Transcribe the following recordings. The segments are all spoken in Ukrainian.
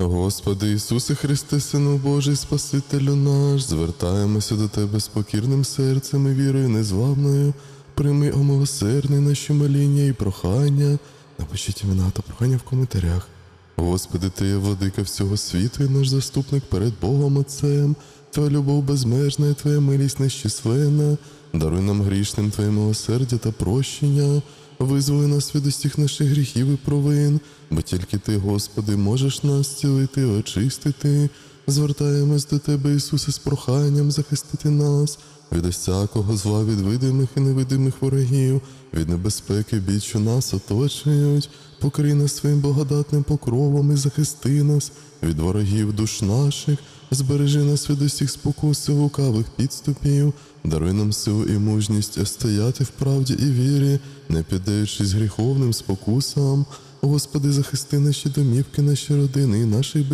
Господи Ісусе Христе, Сину Божий, Спасителю наш, звертаємося до Тебе з покірним серцем і вірою незламною. Прийми, о милосердний наші моління і прохання. Напишіть імена та прохання в коментарях. Господи, Ти є владика всього світу і наш заступник перед Богом Отцем. Твоя любов безмежна, і Твоя милість нещисленна. Даруй нам грішним Твоє милосердя та прощення. Визволи нас від усіх наших гріхів і провин, бо тільки Ти, Господи, можеш нас цілити, очистити. Звертаємось до Тебе, Ісусе, з проханням захистити нас від усякого зла, від видимих і невидимих ворогів, від небезпеки, бід, що нас оточують. Покрий нас своїм благодатним покровом і захисти нас від ворогів душ наших, збережи нас від усіх спокус і лукавих підступів, даруй нам силу і мужність стояти в правді і вірі, не піддаючись гріховним спокусам. Господи, захисти наші домівки, наші родини і наших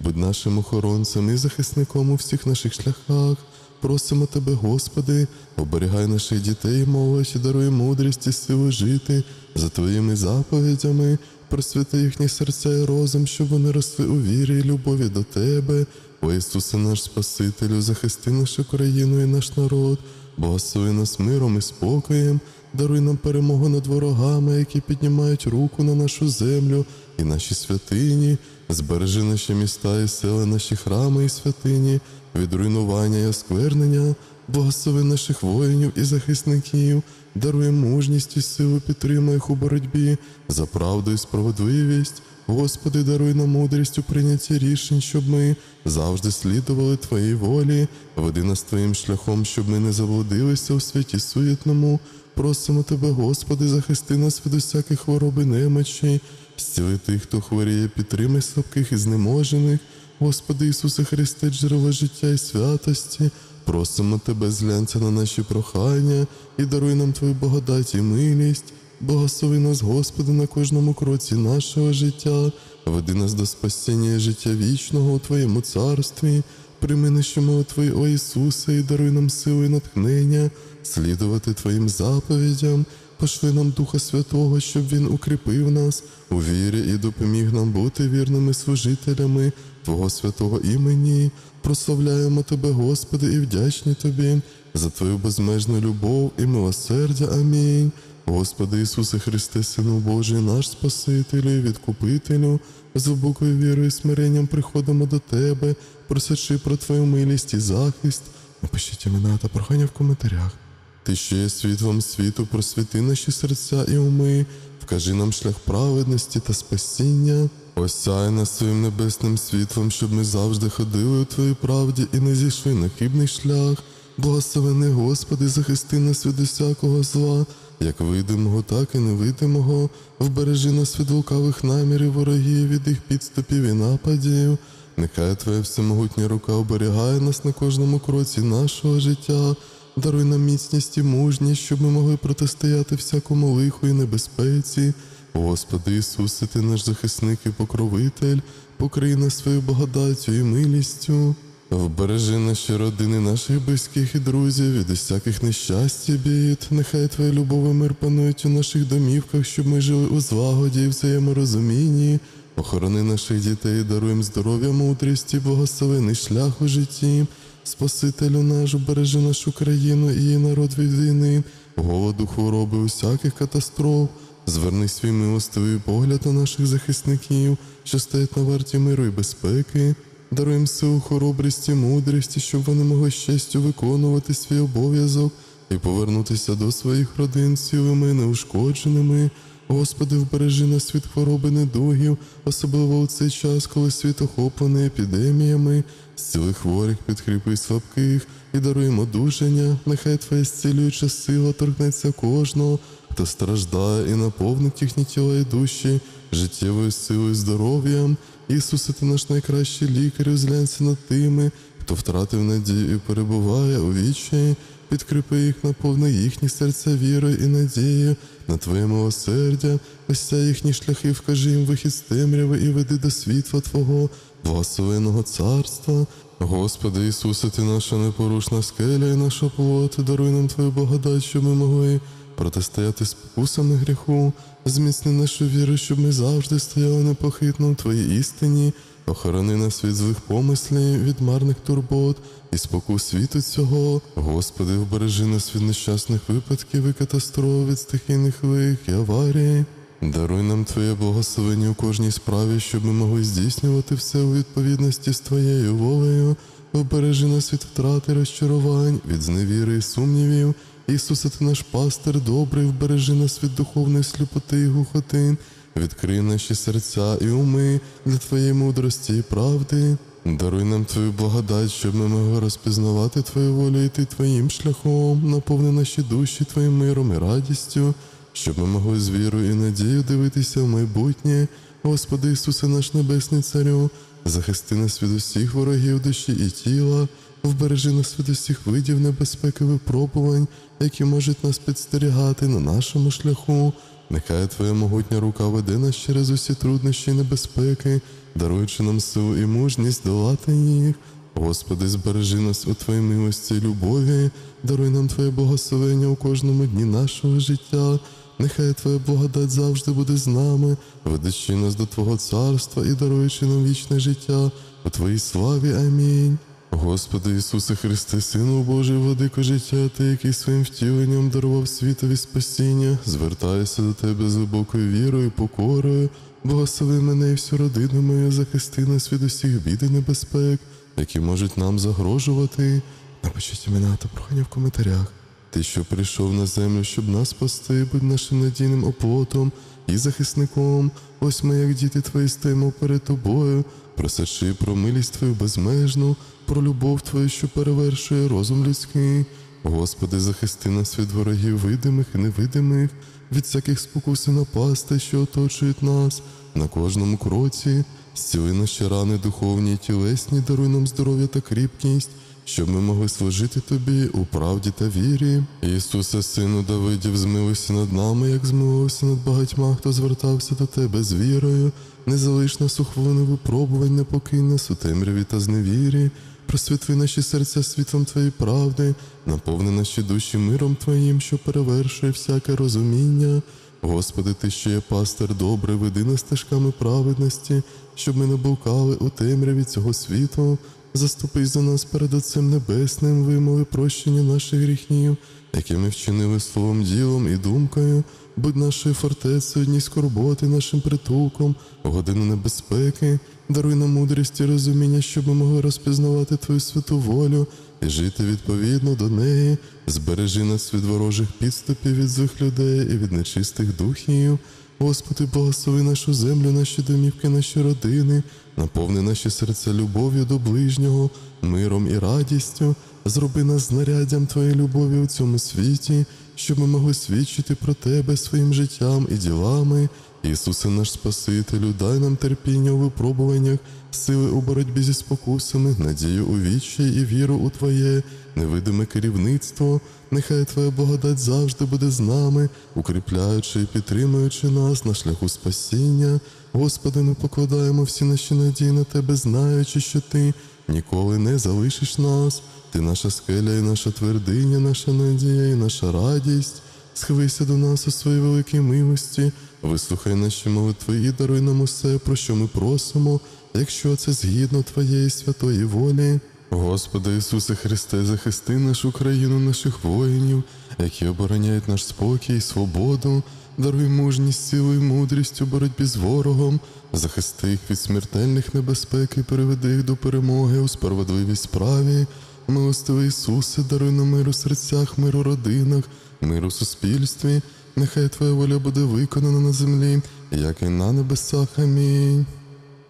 будь нашим охоронцем і захисником у всіх наших шляхах. Просимо Тебе, Господи, оберігай наших дітей, молодь, даруй мудрість і силу жити за Твоїми заповідями, просвіти їхні серця і розум, щоб вони росли у вірі і любові до Тебе. О Ісусе наш Спасителю, захисти нашу країну і наш народ, благослови нас миром і спокоєм, даруй нам перемогу над ворогами, які піднімають руку на нашу землю і наші святині, збережи наші міста і села, наші храми і святині від руйнування і осквернення, благослови наших воїнів і захисників, даруй мужність і силу, підтримай їх у боротьбі за правду і справедливість. Господи, даруй нам мудрість у прийнятті рішень, щоб ми завжди слідували Твоїй волі, веди нас Твоїм шляхом, щоб ми не заблудилися у світі суєтному. Просимо Тебе, Господи, захисти нас від усяких хвороби немочі, зціли тих, хто хворіє, підтримай слабких і знеможених. Господи Ісусе Христе, джерело життя і святості, просимо Тебе, зглянься на наші прохання і даруй нам Твою благодать і милість. Благослови нас, Господи, на кожному кроці нашого життя, веди нас до спасіння і життя вічного у Твоєму царстві. Прийми наші молитви, о Ісусе, і даруй нам сили і натхнення, слідувати Твоїм заповідям. Пошли нам Духа Святого, щоб Він укріпив нас у вірі і допоміг нам бути вірними служителями Твого святого імені. Прославляємо Тебе, Господи, і вдячні Тобі за Твою безмежну любов і милосердя. Амінь. Господи Ісусе Христе, Сину Божий, наш Спасителю і Відкупителю, з глибокою вірою і смиренням приходимо до Тебе, просячи про Твою милість і захист. Напишіть імена та прохання в коментарях. Ти, що є світлом світу, просвіти наші серця і уми, вкажи нам шлях праведності та спасіння. Осяй нас своїм небесним світлом, щоб ми завжди ходили у Твоїй правді і не зійшли на хибний шлях. Благословений Господи, захисти нас від усякого зла, як видимого, так і невидимого. Вбережи нас від лукавих намірів ворогів, від їх підступів і нападів. Нехай Твоя всемогутня рука оберігає нас на кожному кроці нашого життя. Даруй нам міцність і мужність, щоб ми могли протистояти всякому лиху і небезпеці. Господи Ісусе, Ти наш захисник і покровитель, покрий нас своєю благодаттю і милістю. Вбережи наші родини, наших близьких і друзів від усяких нещасть і бід. Нехай Твоя любов і мир панують у наших домівках, щоб ми жили у злагоді і взаєморозумінні. Охорони наших дітей, даруєм здоров'я, мудрість і благословений шлях у житті. Спасителю наш, бережи нашу країну і її народ від війни, голоду, хвороби, усяких катастроф. Зверни свій милостивий погляд на наших захисників, що стоять на варті миру і безпеки. Даруй їм силу, хоробрість і мудрість, щоб вони могли з честю виконувати свій обов'язок і повернутися до своїх родин цілими, неушкодженими. Господи, вбережи нас від хвороби недугів, особливо у цей час, коли світ охоплений епідеміями, зціли хворих, підкріпи слабких і даруємо одужання. Нехай Твоя зцілююча сила торкнеться кожного, хто страждає і наповнить їхні тіла і душі життєвою силою здоров'ям. Ісусе, ти наш найкращий лікар, зглянься над тими, хто втратив надію і перебуває у вічі. Підкріпи їх, наповни їхні серця вірою і надією на Твоє милосердя, ось їхні шляхи, вкажи їм вихід з темряви і веди до світла Твого, благословеного царства. Господи Ісусе, Ти наша непорушна скеля і наша плоти, даруй нам Твою благодать, щоб ми могли протистояти спокусами гріху, зміцни нашу віру, щоб ми завжди стояли непохитно в Твоїй істині, охорони нас від злих помислів, від марних турбот і спокус світу цього. Господи, вбережи нас від нещасних випадків і катастроф, від стихійних лих і аварій. Даруй нам Твоє благословення у кожній справі, щоб ми могли здійснювати все у відповідності з Твоєю волею. Вбережи нас від втрати розчарувань, від зневіри і сумнівів. Ісусе, ти наш пастир добрий, вбережи нас від духовної сліпоти і глухоти, відкрий наші серця і уми для Твоєї мудрості і правди. Даруй нам Твою благодать, щоб ми могли розпізнавати Твою волю і йти Твоїм шляхом, наповни наші душі Твоїм миром і радістю, щоб ми могли з вірою і надією дивитися в майбутнє. Господи Ісусе, наш Небесний Царю, захисти нас від усіх ворогів душі і тіла, вбережи нас від усіх видів небезпеки випробувань, які можуть нас підстерігати на нашому шляху. Нехай Твоя могутня рука веде нас через усі труднощі і небезпеки, даруючи нам силу і мужність долати їх. Господи, збережи нас у Твоїй милості і любові, даруй нам Твоє благословення у кожному дні нашого життя. Нехай Твоя благодать завжди буде з нами, ведучи нас до Твого царства і даруючи нам вічне життя у Твоїй славі. Амінь. Господи Ісусе Христе, Сину Божий, владико життя, Ти, який своїм втіленням дарував світові спасіння, звертаюся до Тебе з глибокою вірою, покорою, благослови мене і всю родину мою, захисти нас від усіх бід і небезпек, які можуть нам загрожувати. Напишіть імена та прохання в коментарях. Ти, що прийшов на землю, щоб нас спасти, будь нашим надійним оплотом і захисником. Ось ми, як діти твої, стоїмо перед тобою, просячи про милість твою безмежну, про любов твою, що перевершує розум людський. Господи, захисти нас від ворогів видимих і невидимих, від всяких спокус і напастей, що оточують нас на кожному кроці. Зціли наші рани духовні і тілесні, даруй нам здоров'я та кріпкість щоб ми могли служити тобі у правді та вірі. Ісусе, Сину Давидів, змилуйся над нами, як змилився над багатьма, хто звертався до тебе з вірою, не залиш нас у хвилину випробувань, не покинь нас у темряві та зневірі. Просвітли наші серця світлом Твоєї правди, наповни наші душі миром Твоїм, що перевершує всяке розуміння. Господи, Ти, що є пастир добрий, веди нас стежками праведності, щоб ми не блукали у темряві цього світу. Заступись за нас перед Отцем Небесним, вимови прощення наших гріхів, які ми вчинили словом, ділом і думкою, будь нашою фортецею, дні скорботи, нашим притулком, годину небезпеки, даруй нам мудрість і розуміння, щоб ми могли розпізнавати Твою святу волю і жити відповідно до неї, збережи нас від ворожих підступів, від злих людей і від нечистих духів. Господи, благослови нашу землю, наші домівки, наші родини, наповни наші серця любов'ю до ближнього, миром і радістю, зроби нас знаряддям Твоєї любові у цьому світі, щоб ми могли свідчити про Тебе своїм життям і ділами. Ісусе, наш Спасителю, дай нам терпіння у випробуваннях, сили у боротьбі зі спокусами, надію у вічі і віру у Твоє, невидиме керівництво. Нехай Твоя благодать завжди буде з нами, укріпляючи і підтримуючи нас на шляху спасіння. Господи, ми покладаємо всі наші надії на Тебе, знаючи, що Ти ніколи не залишиш нас. Ти наша скеля і наша твердиня, наша надія і наша радість. Схилися до нас у своїй великій милості, вислухай наші молитви і даруй нам усе, про що ми просимо, якщо це згідно Твоєї святої волі. Господи Ісусе Христе, захисти нашу країну, наших воїнів, які обороняють наш спокій і свободу, даруй мужність, силу і мудрість у боротьбі з ворогом, захисти їх від смертельних небезпек і переведи їх до перемоги у справедливій справі. Милостивий Ісусе, даруй нам мир у серцях, мир у родинах, мир у суспільстві. Нехай Твоя воля буде виконана на землі, як і на небесах. Амінь.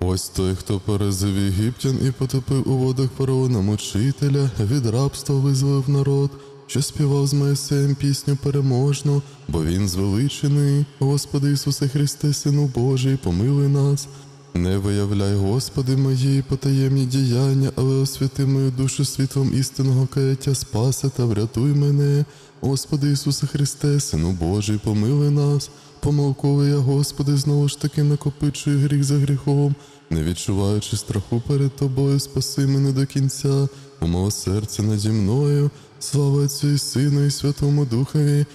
Ось той, хто поразив єгиптян і потопив у водах фараона мучителя, від рабства визволив народ, що співав з Моїсеєм пісню переможну, бо він звеличений. Господи Ісусе Христе, Сину Божий, помилуй нас. Не виявляй, Господи, мої потаємні діяння, але освяти мою душу світлом істинного каяття, спаси та врятуй мене. Господи Ісусе Христе, Сину Божий, помилуй нас. Помилковий я, Господи, знову ж таки накопичую гріх за гріхом, не відчуваючи страху перед Тобою, спаси мене до кінця, у мого серця наді мною, слава Отцю і Сину, і Святому Духові,